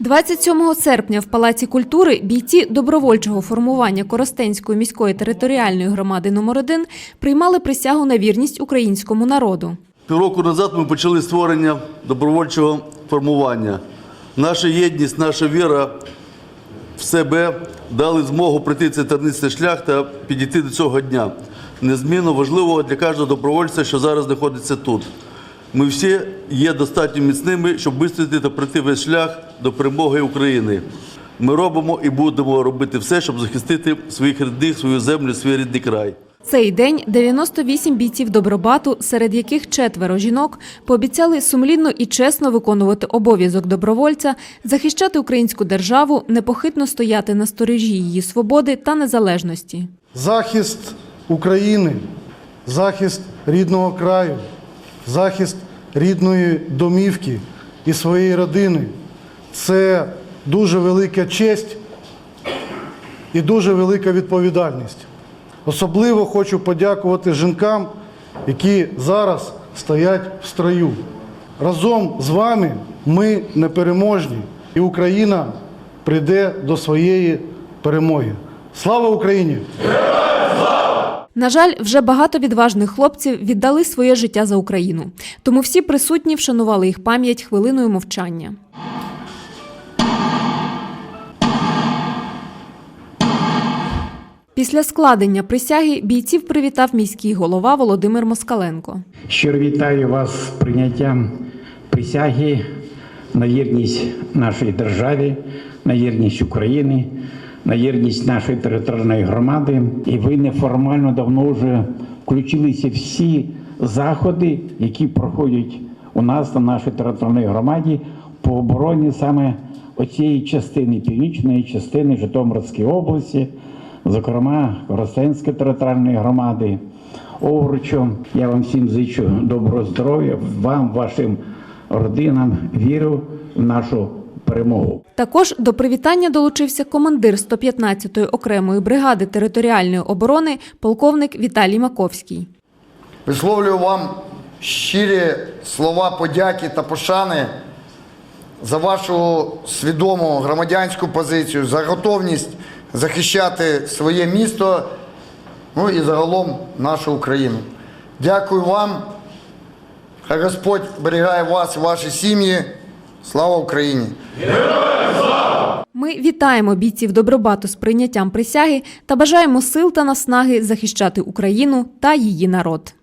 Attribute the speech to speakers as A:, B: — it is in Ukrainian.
A: 27 серпня в Палаці культури бійці добровольчого формування Коростенської міської територіальної громади номер 1 приймали присягу на вірність українському народу.
B: Півроку назад ми почали створення добровольчого формування. Наша єдність, наша віра в себе дали змогу пройти цей тернистий шлях та підійти до цього дня. Незмінно важливого для кожного добровольця, що зараз знаходиться тут. Ми всі є достатньо міцними, щоб вистояти та пройти весь шлях до перемоги України. Ми робимо і будемо робити все, щоб захистити своїх рідних, свою землю, свій рідний край.
A: Цей день 98 бійців Добробату, серед яких четверо жінок, пообіцяли сумлінно і чесно виконувати обов'язок добровольця, захищати українську державу, непохитно стояти на сторожі її свободи та незалежності.
C: захист України, захист рідного краю, захист рідної домівки і своєї родини це дуже велика честь і дуже велика відповідальність. Особливо хочу подякувати жінкам, які зараз стоять в строю. Разом з вами ми непереможні, і Україна прийде до своєї перемоги. Слава Україні!
A: На жаль, вже багато відважних хлопців віддали своє життя за Україну. Тому всі присутні вшанували їх пам'ять хвилиною мовчання. Після складення присяги бійців привітав міський голова Володимир Москаленко.
D: Щиро вітаю вас з прийняттям присяги на вірність нашій державі, на вірність України, на вірність нашої територіальної громади. І ви неформально давно вже включилися всі заходи, які проходять у нас на нашій територіальній громаді по обороні саме оцієї частини північної частини Житомирської області, зокрема Коростенської територіальної громади. Овручу. Я вам всім зичу доброго здоров'я, вам, вашим родинам. Вірю в нашу перемогу.
A: Також до привітання долучився командир 115-ї окремої бригади територіальної оборони полковник Віталій Маковський.
E: Висловлюю вам щирі слова подяки та пошани за вашу свідому громадянську позицію, за готовність захищати своє місто, ну і загалом нашу Україну. Дякую вам. Хай Господь берігає вас і ваші сім'ї. Слава Україні!
A: Ми вітаємо бійців Добробату з прийняттям присяги та бажаємо сил та наснаги захищати Україну та її народ.